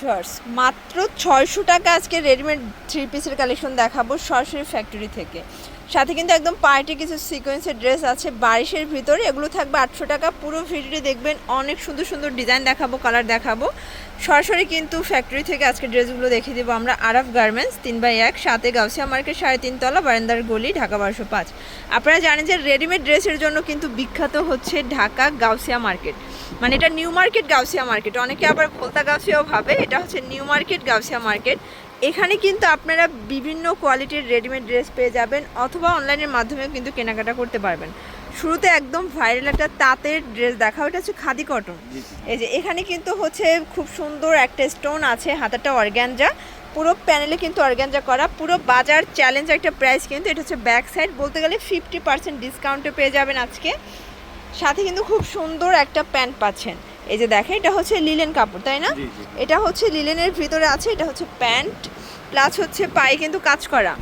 Shorts. মাত্র ছয়শো টাকা আজকে রেডিমেড থ্রি পিসের কালেকশন দেখাবো সরাসরি ফ্যাক্টরি থেকে। সাথে কিন্তু একদম পার্টি কিছু সিকোয়েন্সের ড্রেস আছে। বারিশের ভিতরে এগুলো থাকবে আটশো টাকা। পুরো ভিডিওটি দেখবেন, অনেক সুন্দর সুন্দর ডিজাইন দেখাবো কালার দেখাবো। সরাসরি কিন্তু ফ্যাক্টরি থেকে আজকে ড্রেসগুলো দেখিয়ে দেবো আমরা আরফ গার্মেন্টস তিন বাই এক, সাথে গাউসিয়া মার্কেট সাড়ে তিনতলা বারান্দার গলি, ঢাকা বারোশো পাঁচ। আপনারা জানেন যে রেডিমেড ড্রেসের জন্য কিন্তু বিখ্যাত হচ্ছে ঢাকা গাউসিয়া মার্কেট। মানে এটা নিউ মার্কেট গাউসিয়া মার্কেট অনেকে আবার ভোলতা গাউসিয়াও ভাবে, এটা হচ্ছে নিউ মার্কেট গাউসিয়া মার্কেট এখানে কিন্তু আপনারা বিভিন্ন কোয়ালিটির রেডিমেড ড্রেস পেয়ে যাবেন অথবা অনলাইনের মাধ্যমেও কিন্তু কেনাকাটা করতে পারবেন। শুরুতে একদম ভাইরাল একটা তাঁতের ড্রেস দেখা ওটা হচ্ছে খাদি কটন। এই যে এখানে কিন্তু হচ্ছে খুব সুন্দর একটা স্টোন আছে হাতাটা অর্গ্যানজা পুরো প্যানেলে কিন্তু অর্গ্যানজা করা পুরো বাজার চ্যালেঞ্জ একটা প্রাইস কিন্তু এটা হচ্ছে ব্যাক সাইড বলতে গেলে ফিফটি পার্সেন্ট ডিসকাউন্টে পেয়ে যাবেন আজকে। সাথে কিন্তু খুব সুন্দর একটা প্যান্ট পাচ্ছেন। এই যে দেখেন এটা হচ্ছে লিলেন কাপড় তাই না। এটা হচ্ছে লিলেনের ভিতরে আছে এটা হচ্ছে প্যান্ট প্লাস হচ্ছে পায়ে কিন্তু কাজ করা।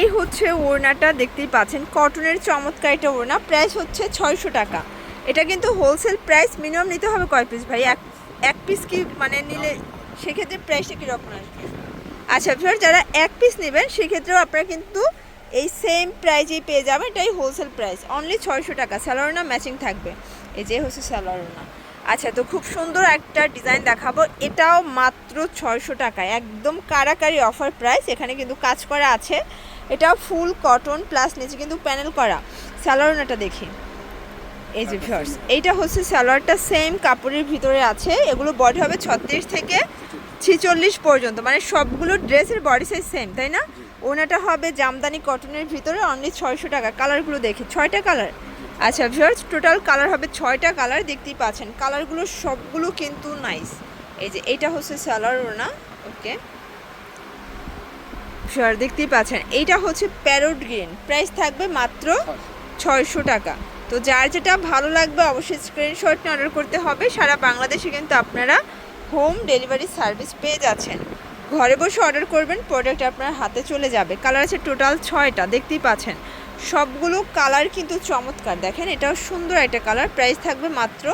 এই হচ্ছে ওড়নাটা দেখতেই পাচ্ছেন। কটনের চমৎকার এটা ওড়না প্রাইস হচ্ছে ছয়শো টাকা। এটা কিন্তু হোলসেল প্রাইস মিনিমাম নিতে হবে কয় পিস ভাই? এক এক পিস কি মানে নিলে সেক্ষেত্রে প্রাইসটা কীরকম আসবে? আচ্ছা ফির যারা এক পিস নেবেন সেক্ষেত্রেও আপনারা কিন্তু এই সেম প্রাইজেই পেয়ে যাবেন এটাই হোলসেল প্রাইস অনলি ছয়শো টাকা স্যালোয়ারনা ম্যাচিং থাকবে। এই যে হচ্ছে স্যালোয়ারনা আচ্ছা তো খুব সুন্দর একটা ডিজাইন দেখাবো। এটাও মাত্র ছয়শো টাকায় একদম কারাকারি অফার প্রাইস এখানে কিন্তু কাজ করা আছে। এটাও ফুল কটন প্লাস নিচে কিন্তু প্যানেল করা। স্যালোয়ারনাটা দেখি। এই যে ভিউয়ার্স এইটা হচ্ছে সালোয়ারটা সেম কাপড়ের ভিতরে আছে। এগুলো বডি হবে ছত্রিশ থেকে ছিচল্লিশ পর্যন্ত। মানে সবগুলো ড্রেসের বডি সাইজ সেম তাই না? ওনাটা হবে জামদানি কটনের ভিতরে অনলি ছয়শো টাকা। কালারগুলো দেখি। ছয়টা কালার আচ্ছা ভিউয়ার্স টোটাল কালার হবে ছয়টা কালার দেখতেই পাচ্ছেন। কালারগুলো সবগুলো কিন্তু নাইস এই যে এইটা হচ্ছে সালোয়ার ওনা ওকে ভিউয়ার দেখতেই পাচ্ছেন। এইটা হচ্ছে প্যারোট গ্রিন প্রাইস থাকবে মাত্র ছয়শো টাকা। তো যার যেটা ভালো লাগবে অবশ্যই স্ক্রিনশট নিয়ে অর্ডার করতে হবে। সারা বাংলাদেশে কিন্তু আপনারা হোম ডেলিভারি সার্ভিস পেয়ে যাচ্ছেন। ঘরে বসে অর্ডার করবেন প্রোডাক্ট আপনার হাতে চলে যাবে। কালার আছে টোটাল ছয়টা, দেখতেই পাচ্ছেন। সবগুলো কালার কিন্তু চমৎকার। দেখেন এটাও সুন্দর একটা কালার। প্রাইস থাকবে মাত্র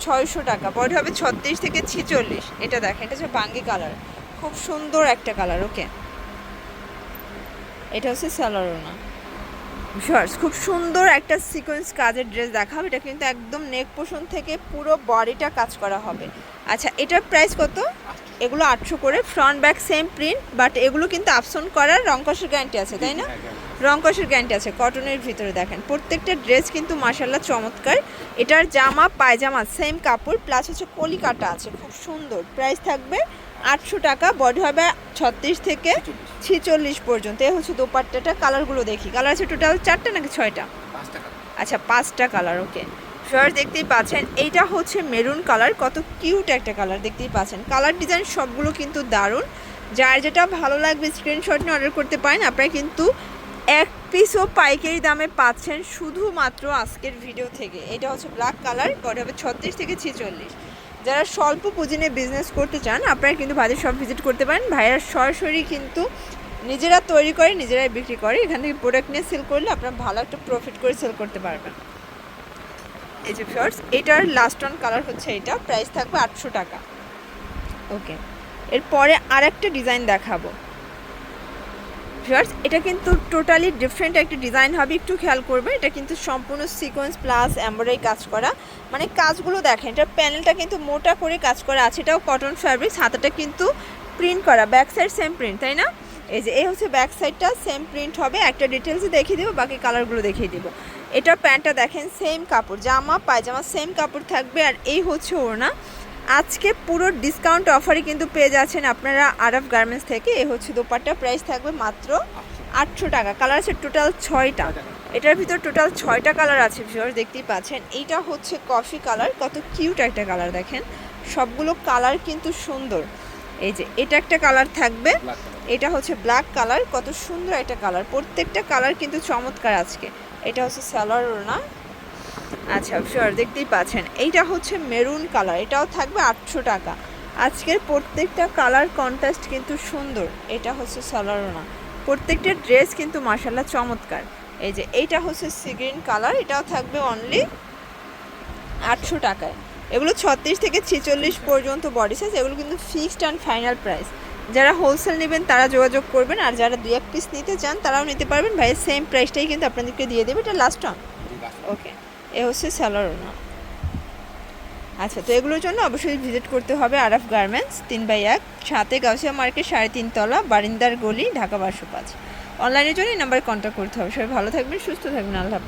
ছয়শো। টাকা। বডি হবে ছত্রিশ থেকে ছিচল্লিশ। এটা দেখেন এটা হচ্ছে বাঙ্গি কালার। খুব সুন্দর একটা কালার ওকে? এটা হচ্ছে স্যালোরোনা শর্টস খুব সুন্দর একটা সিকোয়েন্স কাজের ড্রেস দেখাবো। এটা কিন্তু একদম নেক পোষণ থেকে পুরো বডিটা কাজ করা হবে। আচ্ছা এটার প্রাইস কত? এগুলো আটশো করে front back same print but এগুলো কিন্তু আপসন করার রংকসের গ্যারান্টি আছে তাই না? রংকসের গ্যারান্টি আছে কটনের ভিতরে দেখেন। প্রত্যেকটা ড্রেস কিন্তু মাসাল্লাহ চমৎকার। এটার জামা পায়জামা সেম কাপড় প্লাস হচ্ছে কলিকাটা আছে খুব সুন্দর। প্রাইস থাকবে আটশো টাকা বডি হবে ছত্রিশ থেকে ছিচল্লিশ পর্যন্ত। এ হচ্ছে দোপাট্টাটা কালারগুলো দেখি। কালার আছে টোটাল চারটা নাকি ছয়টা? আচ্ছা পাঁচটা কালার ওকে শর্ট দেখতেই পাচ্ছেন, এইটা হচ্ছে মেরুন কালার। কত কিউট একটা কালার দেখতেই পাচ্ছেন। কালার ডিজাইন সবগুলো কিন্তু দারুণ। যার যেটা ভালো লাগবে স্ক্রিনশট নিয়ে অর্ডার করতে পারেন। আপনারা কিন্তু এক পিসও পাইকারি দামে পাচ্ছেন শুধুমাত্র আজকের ভিডিও থেকে। এটা হচ্ছে ব্ল্যাক কালার বডি হবে ছত্রিশ থেকে ছেচল্লিশ। যারা স্বল্প পুঁজি নিয়ে বিজনেস করতে চান, আপনারা কিন্তু ভাইদের সব ভিজিট করতে পারেন। ভাইয়ারা সরাসরি কিন্তু নিজেরা তৈরি করে, নিজেরাই বিক্রি করে। এখান থেকে প্রোডাক্ট নিয়ে সেল করলে আপনারা ভালো একটা প্রফিট করে সেল করতে পারবেন। এই যে শর্টস এটার লাস্ট অন কালার হচ্ছে এটা। প্রাইস থাকবে আটশো টাকা। ওকে এরপরে আরেকটা ডিজাইন দেখাবো। ভিউয়ার্স এটা কিন্তু টোটালি ডিফারেন্ট একটা ডিজাইন হবে, একটু খেয়াল করবে। এটা কিন্তু সম্পূর্ণ সিকোয়েন্স প্লাস এমব্রয়ডারি কাজ করা। মানে কাজগুলো দেখেন, এটা প্যানেলটা কিন্তু মোটা করে কাজ করা আছে। এটাও কটন ফ্যাব্রিক্স হাতাটা কিন্তু প্রিন্ট করা। ব্যাক সাইড সেম প্রিন্ট তাই না? এই যে, এই হচ্ছে ব্যাক সাইডটা সেম প্রিন্ট হবে। একটা ডিটেলসে দেখিয়ে দেবো, বাকি কালারগুলো দেখিয়ে দেবো। এটা প্যান্টটা দেখেন সেম কাপড় জামা পায়জামা সেম কাপড় থাকবে আর এই হচ্ছে ওড়না। আজকে পুরো ডিসকাউন্ট অফারে কিন্তু পেয়ে যাচ্ছেন আপনারা আরব গার্মেন্টস থেকে। এই হচ্ছে দোপাট্টা প্রাইস থাকবে মাত্র আটশো টাকা। কালার আছে টোটাল ছয়টা। এটার ভিতর টোটাল ছয়টা কালার আছে ভিউয়ার দেখতেই পাচ্ছেন। এইটা হচ্ছে কফি কালার কত কিউট একটা কালার দেখেন। সবগুলো কালার কিন্তু সুন্দর। এই যে এটা একটা কালার থাকবে। এটা হচ্ছে ব্ল্যাক কালার কত সুন্দর একটা কালার প্রত্যেকটা কালার কিন্তু চমৎকার আজকে। এটা হচ্ছে স্যালোয়ার না আচ্ছা শিওর দেখতেই পাচ্ছেন। এইটা হচ্ছে মেরুন কালার, এটাও থাকবে আটশো টাকা। আজকের প্রত্যেকটা কালার কন্ট্রাস্ট কিন্তু সুন্দর, এটা হচ্ছে সালোয়ারোনা প্রত্যেকটা ড্রেস কিন্তু মাসাল্লাহ চমৎকার। এই যে, এইটা হচ্ছে সি গ্রিন কালার, এটাও থাকবে অনলি আটশো টাকায়। এগুলো ছত্রিশ থেকে ছেচল্লিশ পর্যন্ত বডি সাইজ এগুলো কিন্তু ফিক্সড অ্যান্ড ফাইনাল প্রাইস যারা হোলসেল নেবেন, তারা যোগাযোগ করবেন, আর যারা দুই এক পিস নিতে চান, তারাও নিতে পারবেন। ভাইয়ের সেম প্রাইসটাই কিন্তু আপনাদেরকে দিয়ে দেবে। এটা লাস্ট অন ওকে এ হচ্ছে স্যালোর আচ্ছা তো এগুলোর জন্য অবশ্যই ভিজিট করতে হবে আরফ গার্মেন্টস তিন বাই এক, সাথে গাউসিয়া মার্কেট, সাড়ে তিনতলা বারিন্দার গলি, ঢাকা বারোশো পাঁচ। অনলাইনের জন্য এই নাম্বারে কন্ট্যাক্ট করতে হবে। সবাই ভালো থাকবেন, সুস্থ থাকবেন, আল্লাহ